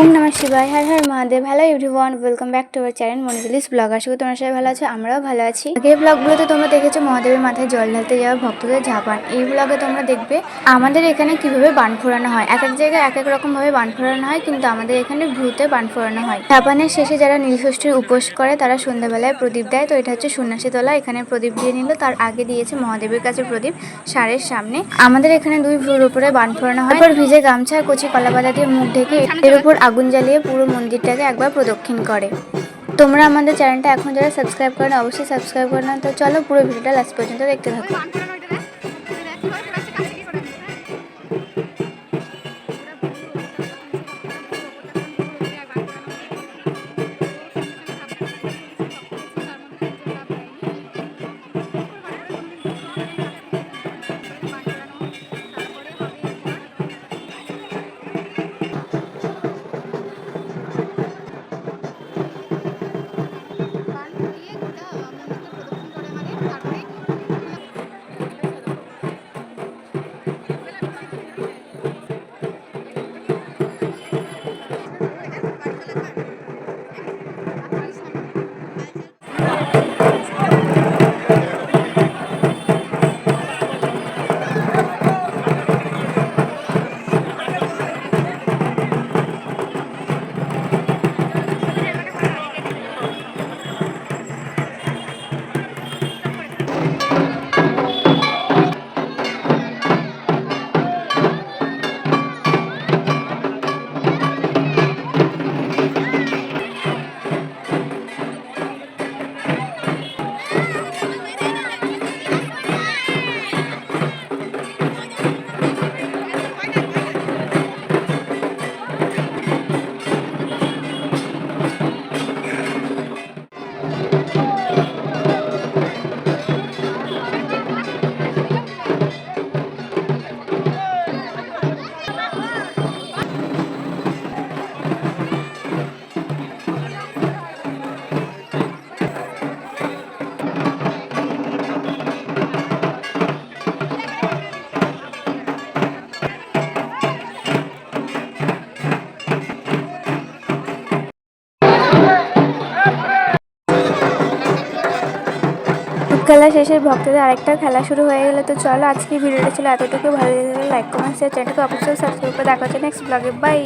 ওম নমঃ শিবায়, হর হর Mahadev hello everyone welcome back to our channel মনিজলিস blog আশা তোমার সবাই ভালো আছে, আমরাও ভালো আছি। আগের ব্লগগুলোতে তোমরা দেখেছ মহাদেবের মাথায় জল ঢালতে যাওয়া ভক্তদের ঝাপান। এই ব্লগে তোমরা দেখবে আমাদের এখানে কীভাবে বান ফোড়ানো হয়। এক এক জায়গায় এক এক রকম ভাবে বান ফোড়ানো হয়, কিন্তু আমাদের এখানে ভ্রুতে বান ফোড়ানো হয়। ঝাপানের শেষে যারা নীলষষ্ঠীর উপোস করে, তারা সন্ধ্যাবেলায় প্রদীপ দেয়। তো এটা হচ্ছে সন্ন্যাসী তোলা, এখানে প্রদীপ দিয়ে নিল। তার আগে দিয়েছে মহাদেবের কাছে প্রদীপ সারের সামনে। আমাদের এখানে দুই ভ্রুর উপরে বান ফোড়ানো হয়। ভিজে গামছা, কচি কলাপাতা দিয়ে মুখ ঢেকে এর উপর আগুন জ্বালিয়ে পুরো মন্দিরটাকে একবার প্রদক্ষিণ করে। তোমরা আমাদের চ্যানেলটা এখন যারা সাবস্ক্রাইব করে অবশ্যই সাবস্ক্রাইব করে না। তো চলো পুরো ভিডিওটা লাস্ট পর্যন্ত দেখতে থাকো। খেলা শেষে ভক্তদের আরেকটা খেলা শুরু হয়ে গেলে তো চলো আজকে ভিডিওটা ছিল এতটুকু ভালো লাগে লাইক কমেন্ট শেয়ার চ্যানেলকে অবশ্যই সাবস্ক্রাইব করে দেখা হচ্ছে নেক্সট ব্লগে বাই